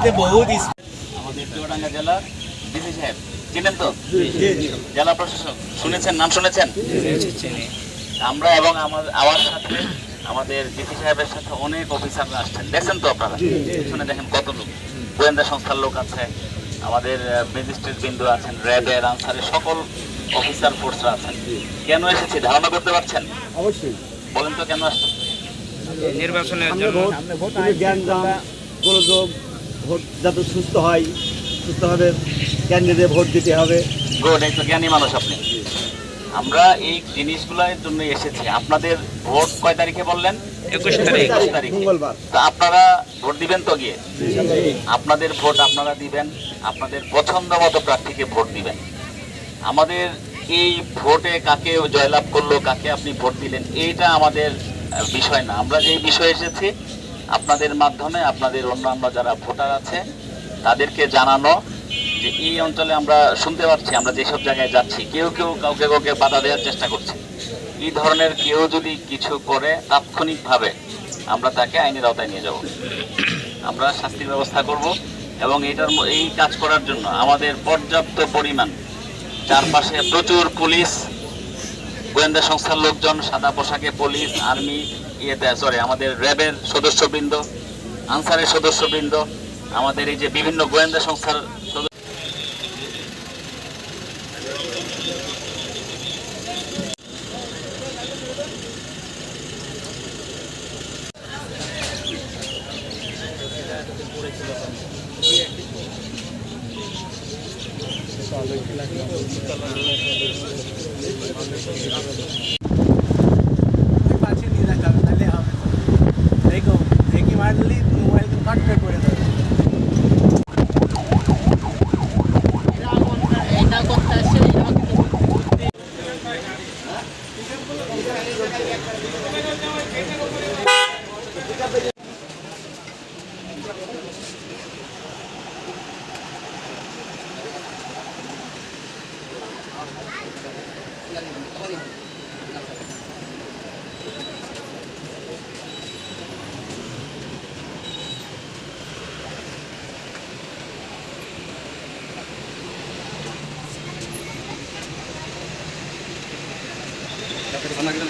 বাড়িতে বহুত আমাদের চুয়াডাঙ্গা জেলার ডিসি সাহেব। চিনেন তো? জেলা প্রশাসক। শুনেছেন? নাম শুনেছেন? আমরা এবং আমার সাথে আমাদের ডিসি সাহেবের সাথে অনেক অফিসাররা আসছেন। দেখছেন তো আপনারা? শুনে দেখেন কত লোক। গোয়েন্দা সংস্থার লোক আছে। আমাদের ম্যাজিস্ট্রেট বিন্দু আছেন র্যাবের আনসারের সকল অফিসার ফোর্সরা আছেন। কেন এসেছি? ধারণা করতে পারছেন? অবশ্যই। বলেন তো কেন আসছেন? নির্বাচনের জন্য। ভোট যাতে সুস্থ হয় সুস্থভাবে ক্যান্ডিডেট ভোট দিতে হবে। গুড এই তো জ্ঞানী মানুষ আপনি। আমরা এই জিনিসগুলোর জন্য এসেছি। আপনাদের ভোট কয় তারিখে বললেন? একুশ তারিখ। একুশ তারিখে। মঙ্গলবার। তা আপনারা ভোট দিবেন তো গিয়ে? আপনাদের ভোট আপনারা দিবেন। আপনাদের পছন্দ মতো প্রার্থীকে ভোট দিবেন। আমাদের এই ভোটে কাকে জয়লাভ করল কাকে আপনি ভোট দিলেন এইটা আমাদের বিষয় না। আমরা যে বিষয়ে এসেছি আপনাদের মাধ্যমে, আপনাদের অন্যান্য যারা ভোটার আছে, তাদেরকে জানানো যে এই অঞ্চলে আমরা শুনতে পাচ্ছি, আমরা যেসব জায়গায় যাচ্ছি, কেউ কেউ কাউকে কাউকে বাধা দেওয়ার চেষ্টা করছে। এই ধরনের কেউ যদি কিছু করে তাৎক্ষণিকভাবে, আমরা তাকে আইনের আওতায় নিয়ে যাব। আমরা শাস্তির ব্যবস্থা করব এবং এটার এই কাজ করার জন্য আমাদের পর্যাপ্ত পরিমাণ চারপাশে প্রচুর পুলিশ, গোয়েন্দা সংস্থার লোকজন, সাদা পোশাকে পুলিশ, আর্মি ইয়েতে সরি আমাদের র্যাবের সদস্যবৃন্দ আনসারের সদস্যবৃন্দ আমাদের এই যে বিভিন্ন গোয়েন্দা সংস্থার সদস্য পাশে নিয়ে যেতে হবে, তাহলে হবে তো। দেখো, দেখি মারলি মোবাইল ফাট করে দেবে। এটা করতে আসছে এটা অনেকজন